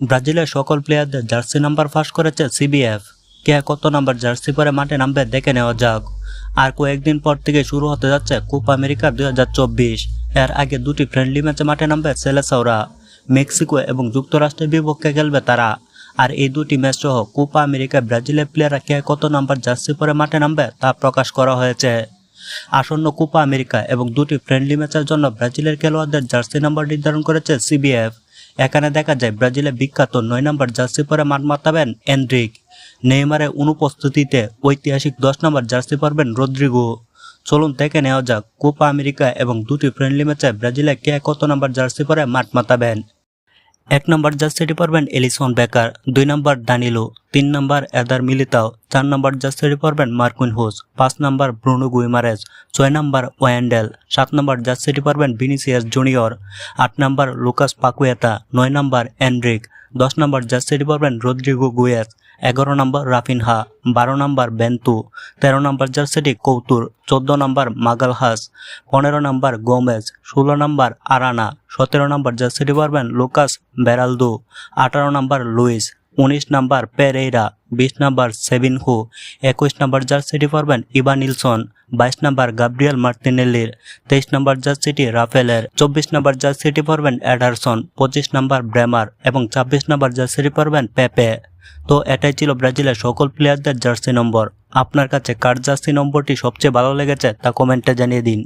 ব্রাজিলের সকল প্লেয়ারদের জার্সি নাম্বার ফাঁস করেছে সিবিএফ কে কত নাম্বার জার্সি পরে মাঠে নামবে দেখে নেওয়া যাক। আর কয়েকদিন পর থেকে শুরু হতে যাচ্ছে কোপা আমেরিকা দুই হাজার চব্বিশ। এর আগে দুটি ফ্রেন্ডলি ম্যাচে মাঠে নামবে সেলেসাওরা মেক্সিকো এবং যুক্তরাষ্ট্রের বিপক্ষে খেলবে তারা। আর এই দুটি ম্যাচ সহ কোপা আমেরিকা ব্রাজিলের প্লেয়াররা কে কত নাম্বার জার্সি পরে মাঠে নামবে তা প্রকাশ করা হয়েছে। আসন্ন কোপা আমেরিকা এবং দুটি ফ্রেন্ডলি ম্যাচের জন্য ব্রাজিলের খেলোয়াড়দের জার্সি নাম্বার নির্ধারণ করেছে সিবিএফ এখানে দেখা যায় ব্রাজিলে বিখ্যাত নয় নম্বর জার্সি পরে মাঠ মাতাবেন এন্ড্রিক। নেইমারের অনুপস্থিতিতে ঐতিহাসিক দশ নম্বর জার্সি পরবেন রদ্রিগো। চলুন দেখে নেওয়া যাক কোপা আমেরিকা এবং দুটি ফ্রেন্ডলি ম্যাচে ব্রাজিলে কে কত নম্বর জার্সি পরে মাঠ মাতাবেন। এক নম্বর সিটি পারবেন এলিসন বেকার দুই নম্বর দানিলো, তিন নম্বর এদার মিলিতাও, চার নম্বর জার্সিটি পারবেন মার্কুইন হোস, পাঁচ নম্বর ব্রুনো গুইমারেজ, ছয় নম্বর ওয়ান্ডেল সাত নম্বর সিটি পারবেন ভিনিসিয়াস জুনিয়র, আট নম্বর লুকাস পাকুয়েতা, নয় নম্বর এন্ড্রিক দশ নম্বর জার্সিটি ডিপার্টমেন্ট রদ্রিগো গুয়েস, এগারো নম্বর রাফিনহা, বারো নম্বর বেন্তু, তেরো নম্বর জার্সিটি কৌতুর, চোদ্দ নম্বর মাগালহাস, পনেরো নম্বর গোমেজ, ষোলো নম্বর আরানা, সতেরো নম্বর জার্সিটি ডিপার্টমেন্ট লুকাস বেরালদু, আঠারো নম্বর লুইস। উনিশ নাম্বার পেরেইরা, বিশ নম্বর সেভিনহু, একুশ নাম্বার জার্সিটি পরবেন ইবা নিলসন, বাইশ নাম্বার গাব্রিয়েল মার্টিনেলির তেইশ নম্বর জার্সিটি রাফেলের, চব্বিশ নম্বর জার্সিটি পরবেন অ্যাডারসন, পঁচিশ নাম্বার ব্রেমার এবং ছাব্বিশ নম্বর জার্সিটি পরবেন পেপে। তো এটাই ছিল ব্রাজিলের সকল প্লেয়ারদের জার্সি নম্বর। আপনার কাছে কার জার্সি নম্বরটি সবচেয়ে ভালো লেগেছে তা কমেন্টে জানিয়ে দিন।